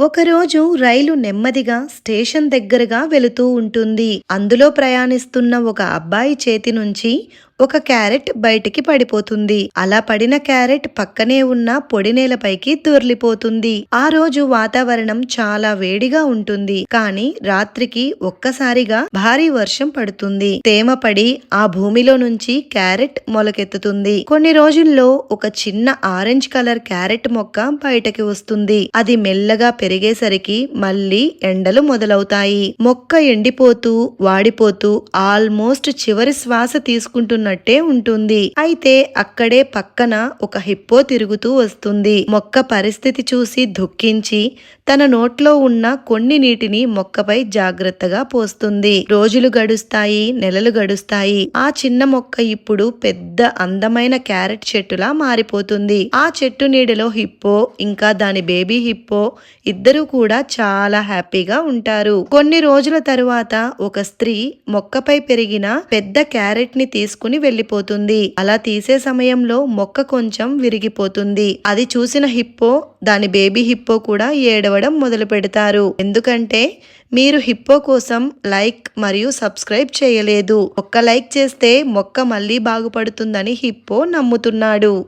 ఒకరోజు రైలు నెమ్మదిగా స్టేషన్ దగ్గరగా వెళుతూ ఉంటుంది. అందులో ప్రయాణిస్తున్న ఒక అబ్బాయి చేతి నుంచి ఒక క్యారెట్ బయటికి పడిపోతుంది. అలా పడిన క్యారెట్ పక్కనే ఉన్న పొడి నేలపైకి దొర్లిపోతుంది. ఆ రోజు వాతావరణం చాలా వేడిగా ఉంటుంది. కానీ రాత్రికి ఒక్కసారిగా భారీ వర్షం పడుతుంది. తేమ పడి ఆ భూమిలో నుంచి క్యారెట్ మొలకెత్తుతుంది. కొన్ని రోజుల్లో ఒక చిన్న ఆరెంజ్ కలర్ క్యారెట్ మొక్క బయటకి వస్తుంది. అది మెల్లగా పెరిగేసరికి మళ్ళీ ఎండలు మొదలవుతాయి. మొక్క ఎండిపోతూ వాడిపోతూ ఆల్మోస్ట్ చివరి శ్వాస తిరుగుతున్నట్టే ఉంటుంది. అయితే అక్కడే పక్కన ఒక హిప్పో తిరుగుతూ వస్తుంది. మొక్క పరిస్థితి చూసి దుఃఖించి తన నోట్లో ఉన్న కొన్ని నీటిని మొక్కపై జాగ్రత్తగా పోస్తుంది. రోజులు గడుస్తాయి నెలలు గడుస్తాయి. ఆ చిన్న మొక్క ఇప్పుడు పెద్ద అందమైన క్యారెట్ చెట్టులా మారిపోతుంది. ఆ చెట్టు నీడలో హిప్పో ఇంకా దాని బేబీ హిప్పో ఇద్దరు కూడా చాలా హ్యాపీగా ఉంటారు. కొన్ని రోజుల తరువాత ఒక స్త్రీ మొక్కపై పెరిగిన పెద్ద క్యారెట్ని తీసుకుని వెళ్ళిపోతుంది అలా తీసే సమయంలో మొక్క కొంచెం విరిగిపోతుంది. అది చూసిన హిప్పో దాని బేబీ హిప్పో కూడా ఏడవ ఇవ్వడం మొదలు పెడతారు. ఎందుకంటే మీరు హిప్పో కోసం లైక్ మరియు సబ్స్క్రైబ్ చేయలేదు. ఒక్క లైక్ చేస్తే మొక్క మళ్ళీ బాగుపడుతుందని హిప్పో నమ్ముతున్నాడు.